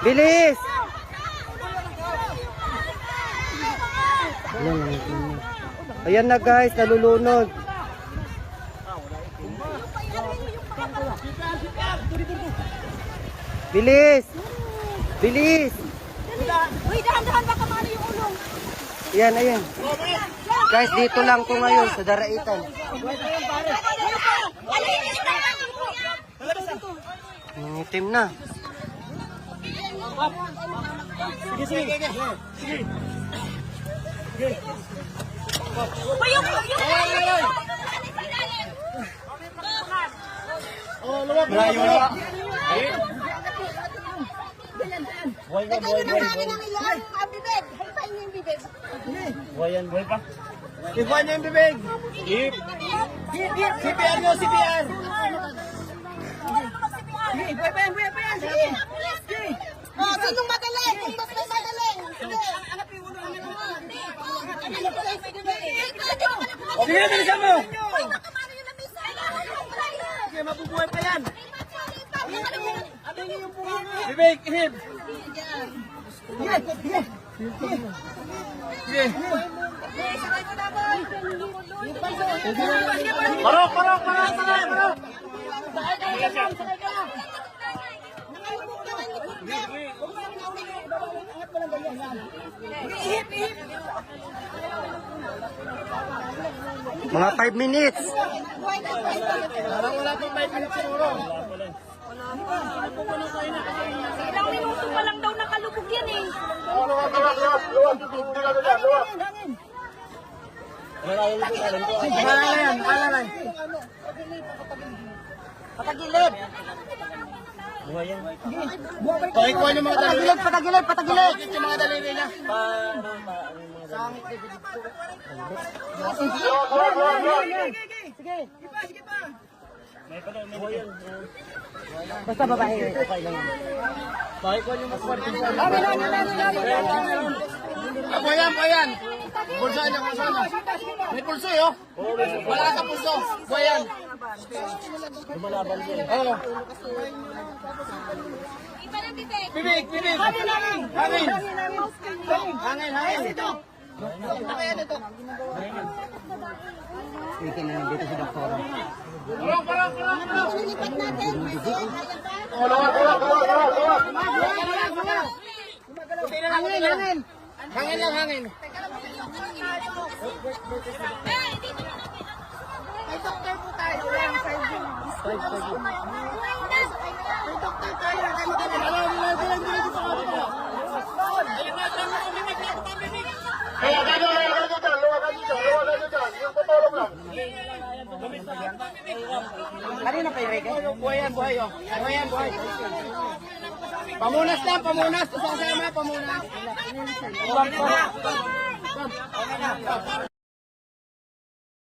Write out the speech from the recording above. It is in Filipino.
Bilis! Ayan, nangitim na. Guys, nalulunod. Bilis! Bilis! Uy, dahan-dahan baka maano yung ulong. Ayan, ayan. Guys, dito lang to ngayon sa Daraitan. Alinis na lang. Nangitim na. Uy, yung yung Malayo na. Nagkakaroon ng ilan. Ang bibig. Hipain niyo yung bibig. Buhayan, buhay pa. Ibuhan niyo yung bibig. Hip. Hip, hip. CPR nyo, CPR. Buhay pa yan, buhay pa yan. Sige. Sige. Oh, sinong magaling? Kung mas may magaling. Sige. O, sige, bilisan mo. Uy, baka maano yung lamisa. Sige, mabubuhay pa yan. Bibig, hip. Sige. Sige. Parok, parok, parok, parok, parok. Mga 5 minutes. Parang wala pang 5 minutes siguro. Ilang minuto pa lang daw nakalubog yan eh. Luwag, luwag, luwag, luwag. Hindi lang dyan, luwag. Wala na yan, wala na. Patagilid. Pakikuha niyo mga daliri. Patagilid, patagilid, patagilid. Pakikuha yung mga daliri niya. Basta babae. Pakikuha niyo mga kwartin sa Apo yan, po yan. Pulso niya, pulso niya. May pulso oh. Wala sa pulso. Po yan. Lumalaban din. Oo. Iba ng bibig. Bibig, bibig. Hangin, hangin. Hangin. Hangin, hangin. Ito. Kaya nito. Ikin na dito si Doktor. Parang, parang, parang. Lipat natin. Oh, luwag, luwag, luwag, luwag, luwag. Hangin, hangin. Hangin lang, hangin. Eh, dito Kanina pa yung? Buhay yan, buhay, oh. Buhay yan, buhay. Pamunas lang, pamunas. Kasama, pamunas.